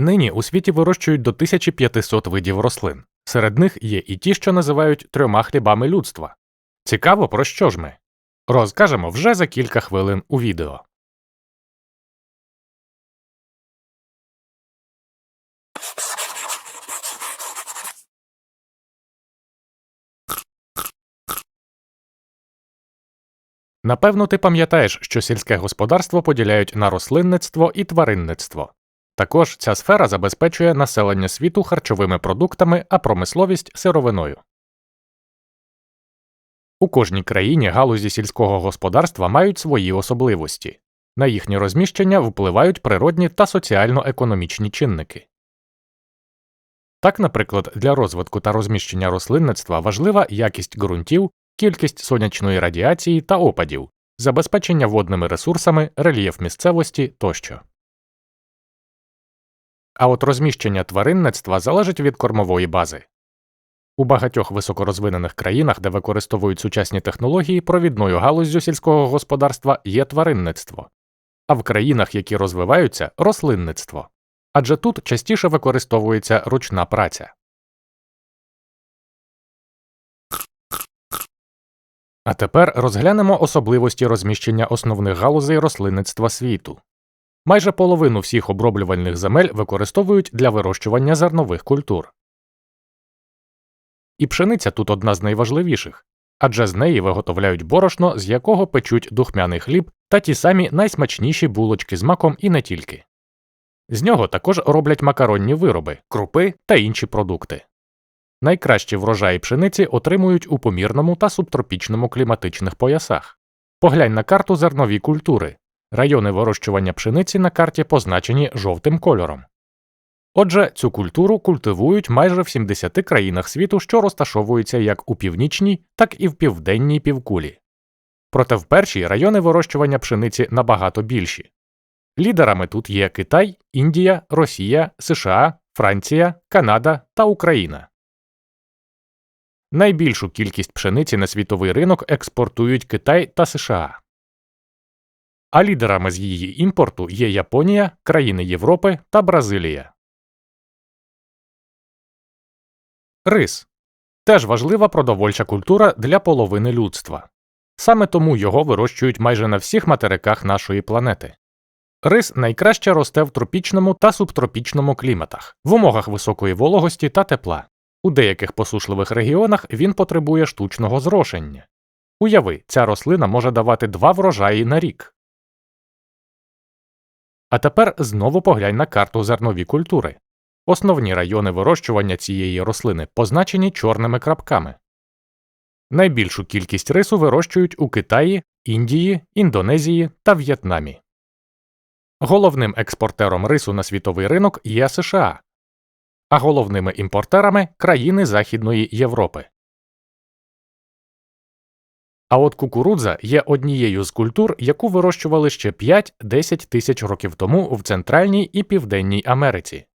Нині у світі вирощують до 1500 видів рослин. Серед них є і ті, що називають трьома хлібами людства. Цікаво, про що ж ми? Розкажемо вже за кілька хвилин у відео. Напевно, ти пам'ятаєш, що сільське господарство поділяють на рослинництво і тваринництво. Також ця сфера забезпечує населення світу харчовими продуктами, а промисловість сировиною. У кожній країні галузі сільського господарства мають свої особливості. На їхнє розміщення впливають природні та соціально-економічні чинники. Так, наприклад, для розвитку та розміщення рослинництва важлива якість ґрунтів, кількість сонячної радіації та опадів, забезпечення водними ресурсами, рельєф місцевості тощо. А от розміщення тваринництва залежить від кормової бази. У багатьох високорозвинених країнах, де використовують сучасні технології, провідною галуздю сільського господарства є тваринництво, а в країнах, які розвиваються, рослинництво. Адже тут частіше використовується ручна праця. А тепер розглянемо особливості розміщення основних галузей рослинництва світу. Майже половину всіх оброблювальних земель використовують для вирощування зернових культур. І пшениця тут одна з найважливіших, адже з неї виготовляють борошно, з якого печуть духмяний хліб та ті самі найсмачніші булочки з маком і не тільки. З нього також роблять макаронні вироби, крупи та інші продукти. Найкращі врожаї пшениці отримують у помірному та субтропічному кліматичних поясах. Поглянь на карту зернові культури. Райони вирощування пшениці на карті позначені жовтим кольором. Отже, цю культуру культивують майже в 70 країнах світу, що розташовуються як у північній, так і в південній півкулі. Проте в першій райони вирощування пшениці набагато більші. Лідерами тут є Китай, Індія, Росія, США, Франція, Канада та Україна. Найбільшу кількість пшениці на світовий ринок експортують Китай та США. А лідерами з її імпорту є Японія, країни Європи та Бразилія. Рис теж важлива продовольча культура для половини людства. Саме тому його вирощують майже на всіх материках нашої планети. Рис найкраще росте в тропічному та субтропічному кліматах, в умовах високої вологості та тепла. У деяких посушливих регіонах він потребує штучного зрошення. Уяви, ця рослина може давати два врожаї на рік. А тепер знову поглянь на карту зернові культури. Основні райони вирощування цієї рослини позначені чорними крапками. Найбільшу кількість рису вирощують у Китаї, Індії, Індонезії та В'єтнамі. Головним експортером рису на світовий ринок є США, а головними імпортерами країни Західної Європи. А от кукурудза є однією з культур, яку вирощували ще 5-10 тисяч років тому в Центральній і Південній Америці.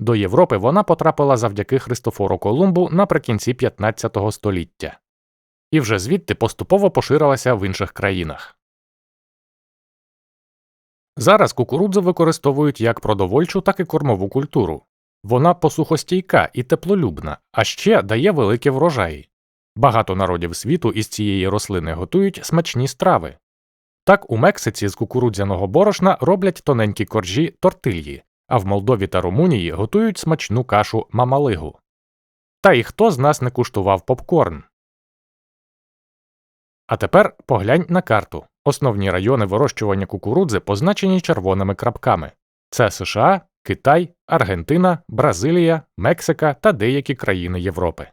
До Європи вона потрапила завдяки Христофору Колумбу наприкінці 15 століття, і вже звідти поступово поширилася в інших країнах. Зараз кукурудзу використовують як продовольчу, так і кормову культуру. Вона посухостійка і теплолюбна, а ще дає великі врожаї. Багато народів світу із цієї рослини готують смачні страви. Так у Мексиці з кукурудзяного борошна роблять тоненькі коржі тортильї, а в Молдові та Румунії готують смачну кашу мамалигу. Та і хто з нас не куштував попкорн? А тепер поглянь на карту. Основні райони вирощування кукурудзи позначені червоними крапками це США, Китай, Аргентина, Бразилія, Мексика та деякі країни Європи.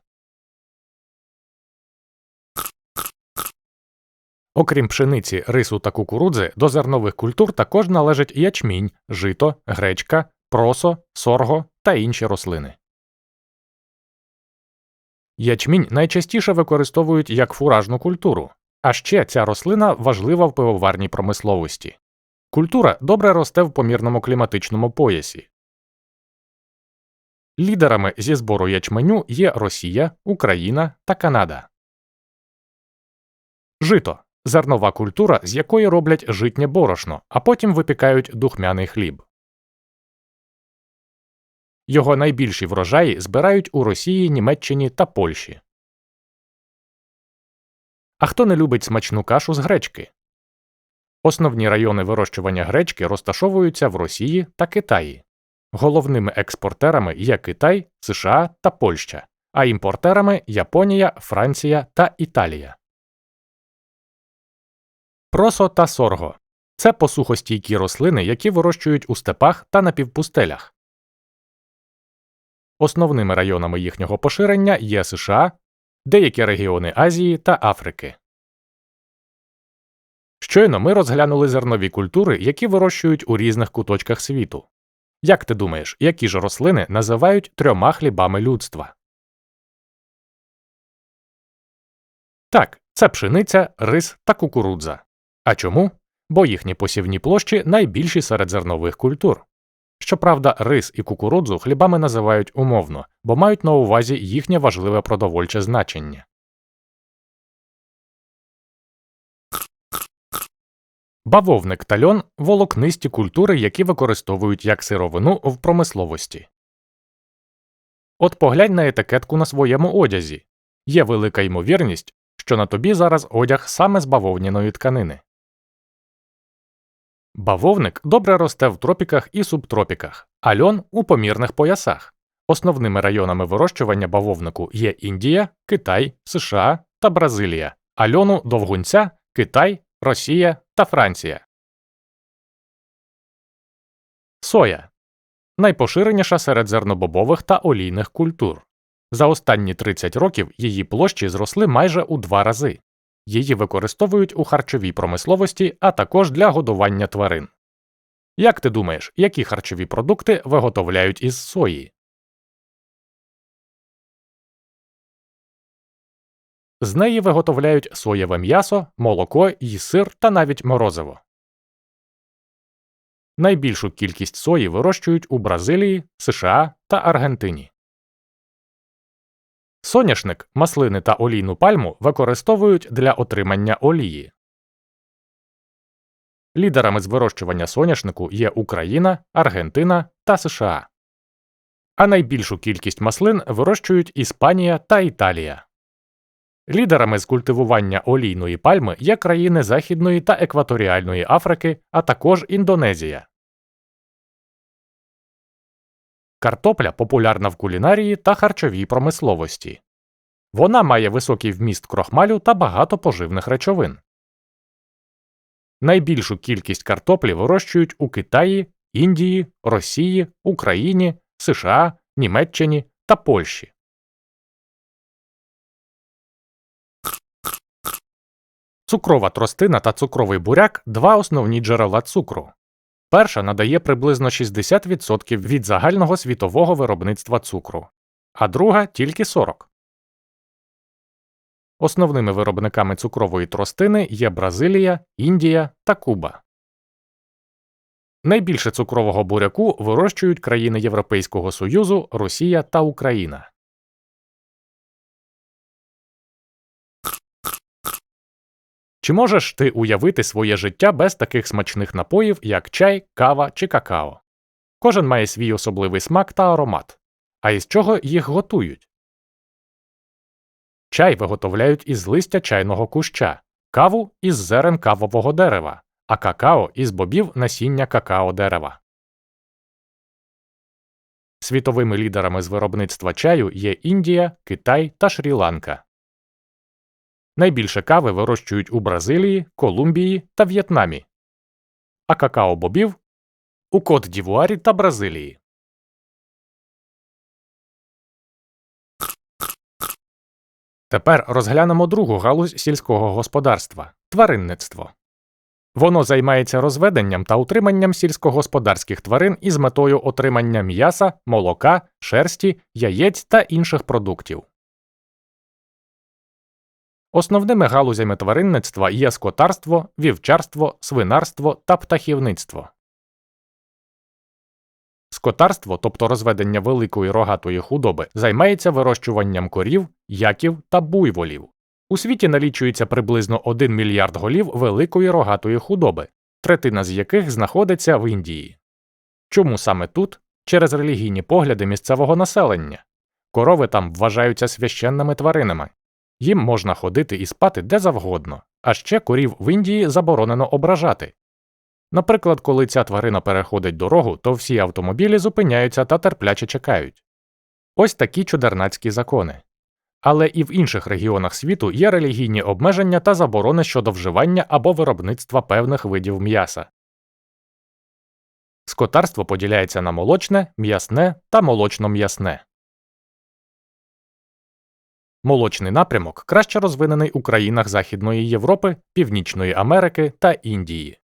Окрім пшениці, рису та кукурудзи, до зернових культур також належать ячмінь, жито, гречка, просо, сорго та інші рослини. Ячмінь найчастіше використовують як фуражну культуру, а ще ця рослина важлива в пивоварній промисловості. Культура добре росте в помірному кліматичному поясі. Лідерами зі збору ячменю є Росія, Україна та Канада. Жито зернова культура, з якої роблять житнє борошно, а потім випікають духмяний хліб. Його найбільші врожаї збирають у Росії, Німеччині та Польщі. А хто не любить смачну кашу з гречки? Основні райони вирощування гречки розташовуються в Росії та Китаї. Головними експортерами є Китай, США та Польща, а імпортерами Японія, Франція та Італія. Просо та сорго це посухостійкі рослини, які вирощують у степах та напівпустелях. Основними районами їхнього поширення є США, деякі регіони Азії та Африки. Щойно ми розглянули зернові культури, які вирощують у різних куточках світу. Як ти думаєш, які ж рослини називають трьома хлібами людства? Так, це пшениця, рис та кукурудза. А чому? Бо їхні посівні площі найбільші серед зернових культур. Щоправда, рис і кукурудзу хлібами називають умовно, бо мають на увазі їхнє важливе продовольче значення. Бавовник та льон волокнисті культури, які використовують як сировину в промисловості. От поглянь на етикетку на своєму одязі. Є велика ймовірність, що на тобі зараз одяг саме з бавовняної тканини. Бавовник добре росте в тропіках і субтропіках, а льон у помірних поясах. Основними районами вирощування бавовнику є Індія, Китай, США та Бразилія, а льону довгунця Китай, Росія та Франція. Соя найпоширеніша серед зернобобових та олійних культур. За останні 30 років її площі зросли майже у два рази. Її використовують у харчовій промисловості, а також для годування тварин. Як ти думаєш, які харчові продукти виготовляють із сої? З неї виготовляють соєве м'ясо, молоко і сир та навіть морозиво. Найбільшу кількість сої вирощують у Бразилії, США та Аргентині. Соняшник, маслини та олійну пальму використовують для отримання олії. Лідерами з вирощування соняшнику є Україна, Аргентина та США. А найбільшу кількість маслин вирощують Іспанія та Італія. Лідерами з культивування олійної пальми є країни Західної та Екваторіальної Африки, а також Індонезія. Картопля популярна в кулінарії та харчовій промисловості. Вона має високий вміст крохмалю та багато поживних речовин. Найбільшу кількість картоплі вирощують у Китаї, Індії, Росії, Україні, США, Німеччині та Польщі. Цукрова тростина та цукровий буряк два основні джерела цукру. Перша надає приблизно 60% від загального світового виробництва цукру, а друга тільки 40%. Основними виробниками цукрової тростини є Бразилія, Індія та Куба. Найбільше цукрового буряку вирощують країни Європейського Союзу, Росія та Україна. Чи можеш ти уявити своє життя без таких смачних напоїв, як чай, кава чи какао? Кожен має свій особливий смак та аромат. А із чого їх готують? Чай виготовляють із листя чайного куща, каву із зерен кавового дерева, а какао із бобів насіння какао дерева. Світовими лідерами з виробництва чаю є Індія, Китай та Шрі-Ланка. Найбільше кави вирощують у Бразилії, Колумбії та В'єтнамі, а какао бобів у Кот Дівуарі та Бразилії. Тепер розглянемо другу галузь сільського господарства тваринництво. Воно займається розведенням та утриманням сільськогосподарських тварин із метою отримання м'яса, молока, шерсті, яєць та інших продуктів. Основними галузями тваринництва є скотарство, вівчарство, свинарство та птахівництво. Скотарство, тобто розведення великої рогатої худоби, займається вирощуванням корів, яків та буйволів. У світі налічується приблизно 1 мільярд голів великої рогатої худоби, третина з яких знаходиться в Індії. Чому саме тут через релігійні погляди місцевого населення. Корови там вважаються священними тваринами. Їм можна ходити і спати де завгодно, а ще корів в Індії заборонено ображати. Наприклад, коли ця тварина переходить дорогу, то всі автомобілі зупиняються та терпляче чекають. Ось такі чудернацькі закони. Але і в інших регіонах світу є релігійні обмеження та заборони щодо вживання або виробництва певних видів м'яса. Скотарство поділяється на молочне, м'ясне та молочно-м'ясне. Молочний напрямок краще розвинений у країнах Західної Європи, Північної Америки та Індії.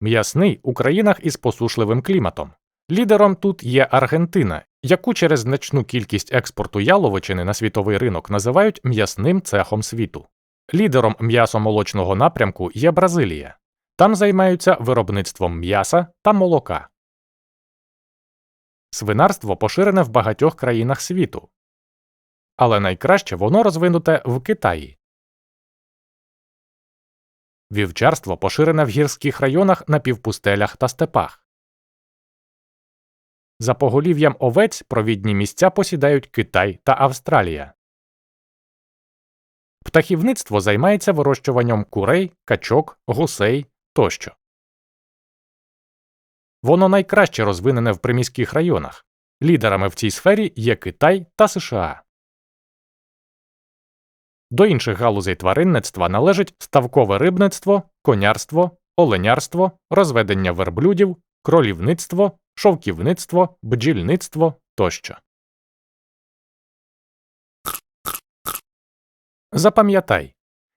М'ясний у країнах із посушливим кліматом. Лідером тут є Аргентина, яку через значну кількість експорту яловичини на світовий ринок називають м'ясним цехом світу. Лідером м'ясомолочного напрямку є Бразилія. Там займаються виробництвом м'яса та молока. Свинарство поширене в багатьох країнах світу. Але найкраще воно розвинуте в Китаї. Вівчарство поширене в гірських районах на півпустелях та степах. За поголів'ям овець провідні місця посідають Китай та Австралія. Птахівництво займається вирощуванням курей, качок, гусей тощо. Воно найкраще розвинене в приміських районах. Лідерами в цій сфері є Китай та США. До інших галузей тваринництва належить ставкове рибництво, конярство, оленярство, розведення верблюдів, кролівництво, шовківництво, бджільництво тощо. Запам'ятай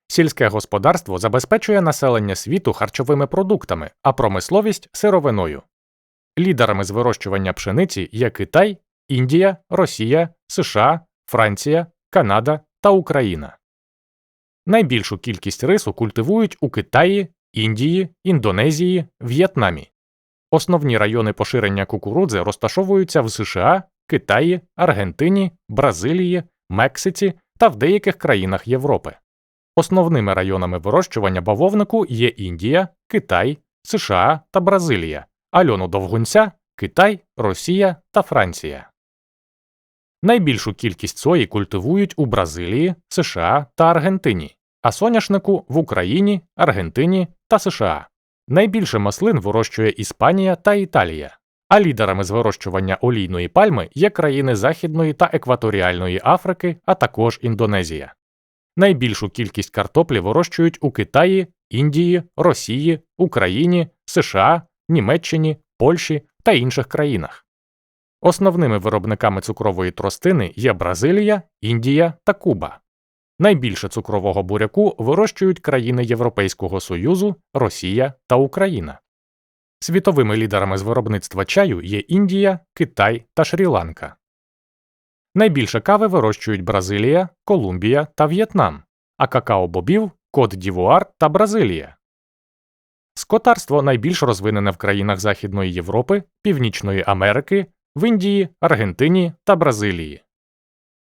сільське господарство забезпечує населення світу харчовими продуктами, а промисловість сировиною. Лідерами з вирощування пшениці є Китай, Індія, Росія, США, Франція, Канада та Україна. Найбільшу кількість рису культивують у Китаї, Індії, Індонезії, В'єтнамі. Основні райони поширення кукурудзи розташовуються в США, Китаї, Аргентині, Бразилії, Мексиці та в деяких країнах Європи. Основними районами вирощування бавовнику є Індія, Китай, США та Бразилія, а льону довгунця Китай, Росія та Франція. Найбільшу кількість сої культивують у Бразилії, США та Аргентині, а соняшнику в Україні, Аргентині та США. Найбільше маслин вирощує Іспанія та Італія, а лідерами з вирощування олійної пальми є країни Західної та Екваторіальної Африки, а також Індонезія. Найбільшу кількість картоплі вирощують у Китаї, Індії, Росії, Україні, США, Німеччині, Польщі та інших країнах. Основними виробниками цукрової тростини є Бразилія, Індія та Куба. Найбільше цукрового буряку вирощують країни Європейського Союзу, Росія та Україна. Світовими лідерами з виробництва чаю є Індія, Китай та Шрі-Ланка. Найбільше кави вирощують Бразилія, Колумбія та В'єтнам, а какао-бобів Кот Дівуар та Бразилія. Скотарство найбільш розвинене в країнах Західної Європи, Північної Америки, в Індії, Аргентині та Бразилії.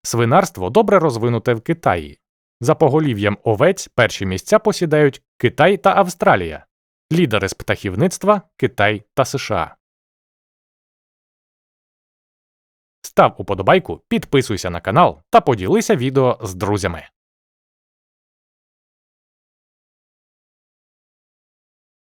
Свинарство добре розвинуте в Китаї. За поголів'ям овець перші місця посідають Китай та Австралія, лідери з птахівництва Китай та США. Став уподобайку, підписуйся на канал та поділися відео з друзями.